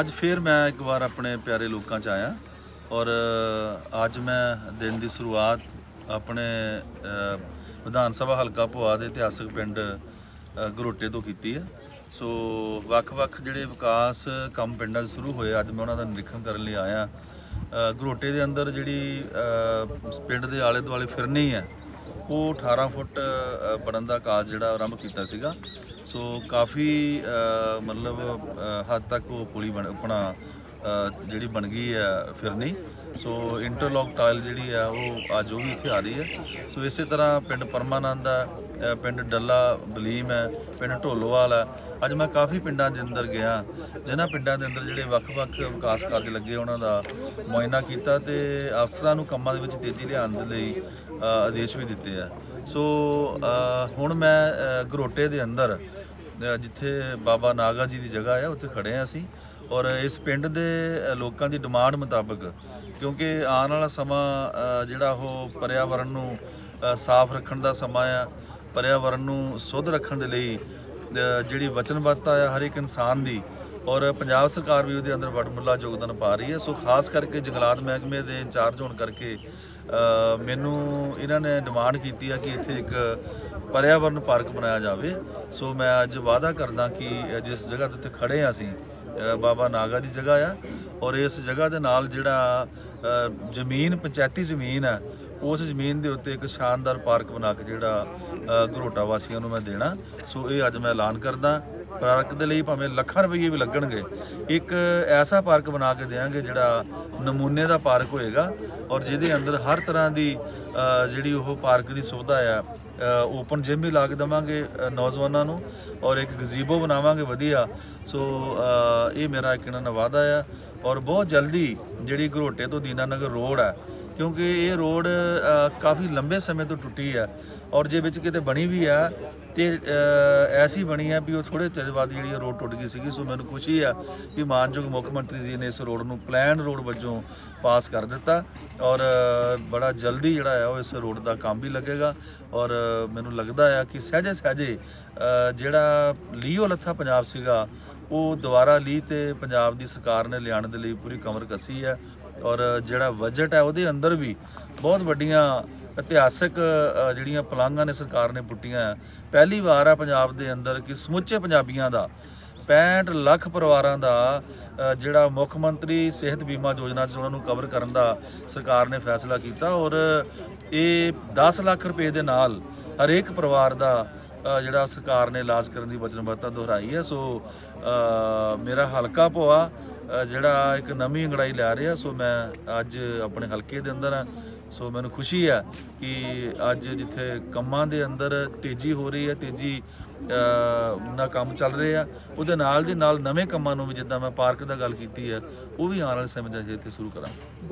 ਅੱਜ ਫੇਰ ਮੈਂ ਇੱਕ ਵਾਰ ਆਪਣੇ ਪਿਆਰੇ ਲੋਕਾਂ 'ਚ ਆਇਆ ਔਰ ਅੱਜ ਮੈਂ ਦਿਨ ਦੀ ਸ਼ੁਰੂਆਤ ਆਪਣੇ ਵਿਧਾਨ ਸਭਾ ਹਲਕਾ ਭੋਆ ਦੇ ਇਤਿਹਾਸਕ ਪਿੰਡ ਅ, ਗਰੋਟੇ ਤੋਂ ਕੀਤੀ ਹੈ। ਸੋ ਵੱਖ-ਵੱਖ ਜਿਹੜੇ ਵਿਕਾਸ ਕੰਮ ਪਿੰਡਾਂ 'ਚ ਸ਼ੁਰੂ ਹੋਏ ਅੱਜ ਮੈਂ ਉਹਨਾਂ ਦਾ ਨਿਰੀਖਣ ਕਰਨ ਲਈ ਆਇਆ। ਅ, ਗਰੋਟੇ ਦੇ ਅੰਦਰ ਜਿਹੜੀ ਪਿੰਡ ਦੇ ਆਲੇ ਦੁਆਲੇ ਫਿਰਨੀ ਹੈ ਉਹ 18 ਫੁੱਟ ਅ, ਬਣਨ ਦਾ ਕਾਜ ਜਿਹੜਾ ਆਰੰਭ ਕੀਤਾ ਸੀਗਾ। ਸੋ ਕਾਫੀ ਮਤਲਬ ਹੱਦ ਤੱਕ ਉਹ ਪੁਲੀ ਬਣ, ਆਪਣਾ ਜਿਹੜੀ ਬਣ ਗਈ ਹੈ ਫਿਰਨੀ। ਸੋ ਇੰਟਰਲੌਕ ਟਾਇਲ ਜਿਹੜੀ ਆ ਉਹ ਅੱਜ ਉਹ ਵੀ ਇੱਥੇ ਆ ਰਹੀ ਹੈ। ਸੋ ਇਸੇ ਤਰ੍ਹਾਂ ਪਿੰਡ ਪਰਮਾਨੰਦ ਹੈ ਪਿੰਡ ਡੱਲਾ ਬਲੀਮ ਹੈ, ਪਿੰਡ ਢੋਲੋਵਾਲ ਹੈ। ਅੱਜ ਮੈਂ ਕਾਫੀ ਪਿੰਡਾਂ ਦੇ ਅੰਦਰ ਗਿਆ ਜਿਨ੍ਹਾਂ ਪਿੰਡਾਂ ਦੇ ਅੰਦਰ ਜਿਹੜੇ ਵੱਖ-ਵੱਖ ਵਿਕਾਸ ਕਾਰਜ ਲੱਗੇ ਉਹਨਾਂ ਦਾ ਮੁਆਇਨਾ ਕੀਤਾ ਤੇ ਅਫਸਰਾਂ ਨੂੰ ਕੰਮਾਂ ਦੇ ਵਿੱਚ ਤੇਜ਼ੀ ਲਿਆਉਣ ਦੇ ਲਈ ਆਦੇਸ਼ ਵੀ ਦਿੱਤੇ ਆ। ਸੋ ਹੁਣ ਮੈਂ ਅ, ਗਰੋਟੇ ਦੇ ਅੰਦਰ ਜਿੱਥੇ ਬਾਬਾ ਨਾਗਾ ਜੀ ਦੀ ਜਗ੍ਹਾ ਆ ਉੱਥੇ ਖੜੇ ਆ ਅਸੀਂ ਔਰ ਇਸ ਪਿੰਡ ਦੇ ਲੋਕਾਂ ਦੀ ਡਿਮਾਂਡ ਮੁਤਾਬਕ ਕਿਉਂਕਿ ਆਉਣ ਵਾਲਾ ਸਮਾਂ ਜਿਹੜਾ ਉਹ ਪਰਿਆਵਰਣ ਨੂੰ ਸਾਫ਼ ਰੱਖਣ ਦਾ ਸਮਾਂ ਆ ਪਰਿਆਵਰਣ ਨੂੰ ਸੁੱਧ ਰੱਖਣ ਦੇ ਲਈ ਜਿਹੜੀ ਵਚਨਬੱਧਤਾ ਆ ਹਰ ਇੱਕ ਇਨਸਾਨ ਦੀ ਔਰ ਪੰਜਾਬ ਸਰਕਾਰ ਵੀ ਉਹਦੇ ਅੰਦਰ ਵੱਡਮੁੱਲਾ ਯੋਗਦਾਨ ਪਾ ਰਹੀ ਹੈ। ਸੋ ਖਾਸ ਕਰਕੇ ਜੰਗਲਾਤ ਮਹਿਕਮੇ ਦੇ ਇੰਚਾਰਜ ਹੋਣ ਕਰਕੇ ਮੈਨੂੰ ਇਹਨਾਂ ਨੇ ਡਿਮਾਂਡ ਕੀਤੀ ਆ ਕਿ ਇੱਥੇ ਇੱਕ ਪਰਿਆਵਰਨ ਪਾਰਕ ਬਣਾਇਆ ਜਾਵੇ। ਸੋ ਮੈਂ ਅੱਜ ਵਾਅਦਾ ਕਰਦਾ ਕਿ ਜਿਸ ਜਗ੍ਹਾ ਤੇ ਉੱਤੇ ਖੜੇ ਆ ਅਸੀਂ ਬਾਬਾ ਨਾਗਾ ਦੀ ਜਗ੍ਹਾ ਆ। ਔਰ ਇਸ ਜਗ੍ਹਾ ਦੇ ਨਾਲ ਜਿਹੜਾ ਜ਼ਮੀਨ, ਪੰਚਾਇਤੀ ਜ਼ਮੀਨ ਹੈ ਉਸ ਜ਼ਮੀਨ ਦੇ ਉੱਤੇ ਇੱਕ ਸ਼ਾਨਦਾਰ ਪਾਰਕ ਬਣਾ ਕੇ ਜਿਹੜਾ ਘਰੋਟਾ ਵਾਸੀਆਂ ਨੂੰ ਮੈਂ ਦੇਣਾ। ਸੋ ਇਹ ਅੱਜ ਮੈਂ ਐਲਾਨ ਕਰਦਾ। ਪਾਰਕ ਦੇ ਲਈ ਭਾਵੇਂ ਲੱਖਾਂ ਰੁਪਏ ਵੀ ਲੱਗਣਗੇ। ਇੱਕ ਐਸਾ ਪਾਰਕ ਬਣਾ ਕੇ ਦੇਵਾਂਗੇ ਜਿਹੜਾ ਨਮੂਨੇ ਦਾ ਪਾਰਕ ਹੋਏਗਾ ਔਰ ਜਿਹਦੇ ਅੰਦਰ ਹਰ ਤਰ੍ਹਾਂ ਦੀ ਜਿਹੜੀ ਉਹ ਪਾਰਕ ਦੀ ਸੁਵਿਧਾ ਆ ਓਪਨ ਜਿਮ ਵੀ ਲਾ ਕੇ ਦੇਵਾਂਗੇ ਨੌਜਵਾਨਾਂ ਨੂੰ ਔਰ ਇੱਕ ਗਜ਼ੀਬੋ ਬਣਾਵਾਂਗੇ ਵਧੀਆ। ਸੋ ਇਹ ਮੇਰਾ ਇੱਕ ਇਹਨਾਂ ਨਾਲ ਵਾਅਦਾ ਆ। ਔਰ ਬਹੁਤ ਜਲਦੀ ਜਿਹੜੀ ਘਰੋਟੇ ਤੋਂ ਦੀਨਾਨਗਰ ਰੋਡ ਹੈ ਕਿਉਂਕਿ ਇਹ ਰੋਡ ਕਾਫੀ ਲੰਬੇ ਸਮੇਂ ਤੋਂ ਟੁੱਟੀ ਹੈ ਔਰ ਜੇ ਵਿੱਚ ਕਿਤੇ ਬਣੀ ਵੀ ਆ, ਤੇ ਐਸੀ ਬਣੀ ਆ ਵੀ ਉਹ ਥੋੜੇ ਚਿਰ ਬਾਅਦ ਜਿਹੜੀ ਇਹ ਰੋਡ ਟੁੱਟ ਗਈ ਸੀਗੀ। ਸੋ ਮੈਨੂੰ ਖੁਸ਼ੀ ਆ ਕਿ ਮਾਨਯੋਗ ਮੁੱਖ ਮੰਤਰੀ ਜੀ ਨੇ ਇਸ ਰੋਡ ਨੂੰ ਪਲਾਨ ਰੋਡ ਵਜੋਂ ਪਾਸ ਕਰ ਦਿੱਤਾ ਔਰ ਬੜਾ ਜਲਦੀ ਜਿਹੜਾ ਆ ਉਹ ਇਸ ਰੋਡ ਦਾ ਕੰਮ ਵੀ ਲੱਗੇਗਾ ਔਰ ਮੈਨੂੰ ਲੱਗਦਾ ਆ ਕਿ ਸਹਜੇ ਸਹਜੇ ਜਿਹੜਾ ਲੀਓ ਲੱਥਾ ਪੰਜਾਬ ਸੀਗਾ, ਉਹ ਦੁਬਾਰਾ ਲੀ ਤੇ ਪੰਜਾਬ ਦੀ ਸਰਕਾਰ ਨੇ ਲਿਆਉਣ ਦੇ ਲਈ ਪੂਰੀ ਕਮਰ ਕੱਸੀ ਹੈ ਔਰ ਜਿਹੜਾ ਬਜਟ ਹੈ ਉਹਦੇ ਅੰਦਰ ਵੀ ਬਹੁਤ ਵੱਡੀਆਂ ਇਤਿਹਾਸਕ ਜਿਹੜੀਆਂ ਪਲਾਂਘਾਂ ਨੇ ਸਰਕਾਰ ਨੇ ਪੁੱਟੀਆਂ ਪਹਿਲੀ ਵਾਰ ਆ ਪੰਜਾਬ ਦੇ ਅੰਦਰ ਕਿ ਸਮੁੱਚੇ ਪੰਜਾਬੀਆਂ ਦਾ 65 ਲੱਖ ਪਰਿਵਾਰਾਂ ਦਾ ਜਿਹੜਾ ਮੁੱਖ ਮੰਤਰੀ ਸਿਹਤ ਬੀਮਾ ਯੋਜਨਾ 'ਚ ਉਹਨਾਂ ਨੂੰ ਕਵਰ ਕਰਨ ਦਾ ਸਰਕਾਰ ਨੇ ਫੈਸਲਾ ਕੀਤਾ। ਔਰ ਇਹ 10 ਲੱਖ ਰੁਪਏ ਦੇ ਨਾਲ ਹਰੇਕ ਪਰਿਵਾਰ ਦਾ ਜਿਹੜਾ ਸਰਕਾਰ ਨੇ ਇਲਾਜ ਕਰਨ ਦੀ ਵਚਨਬੱਧਤਾ ਦੁਹਰਾਈ ਹੈ। ਸੋ ਮੇਰਾ ਹਲਕਾ ਭੋਆ ਜਿਹੜਾ ਇੱਕ ਨਵੀਂ ਅੰਗੜਾਈ ਲੈ ਰਿਹਾ ਸੋ ਮੈਂ ਅੱਜ ਆਪਣੇ ਹਲਕੇ ਦੇ ਅੰਦਰ ਹਾਂ ਸੋ ਮੈਨੂੰ ਖੁਸ਼ੀ ਆ ਕਿ ਅੱਜ ਜਿੱਥੇ ਕੰਮਾਂ ਦੇ ਅੰਦਰ ਤੇਜ਼ੀ ਹੋ ਰਹੀ ਹੈ ਤੇਜ਼ੀ ਅ, ਨਾਲ ਕੰਮ ਚੱਲ ਰਹੇ ਆ। ਉਹਦੇ ਨਾਲ ਦੀ ਨਾਲ ਨਵੇਂ ਕੰਮਾਂ ਨੂੰ ਵੀ ਜਿੱਦਾਂ ਮੈਂ ਪਾਰਕ ਦਾ ਗੱਲ ਕੀਤੀ ਹੈ ਉਹ ਵੀ ਆਉਣ ਵਾਲੇ ਸਮੇਂ 'ਚ ਇੱਥੇ ਸ਼ੁਰੂ ਕਰਾਂ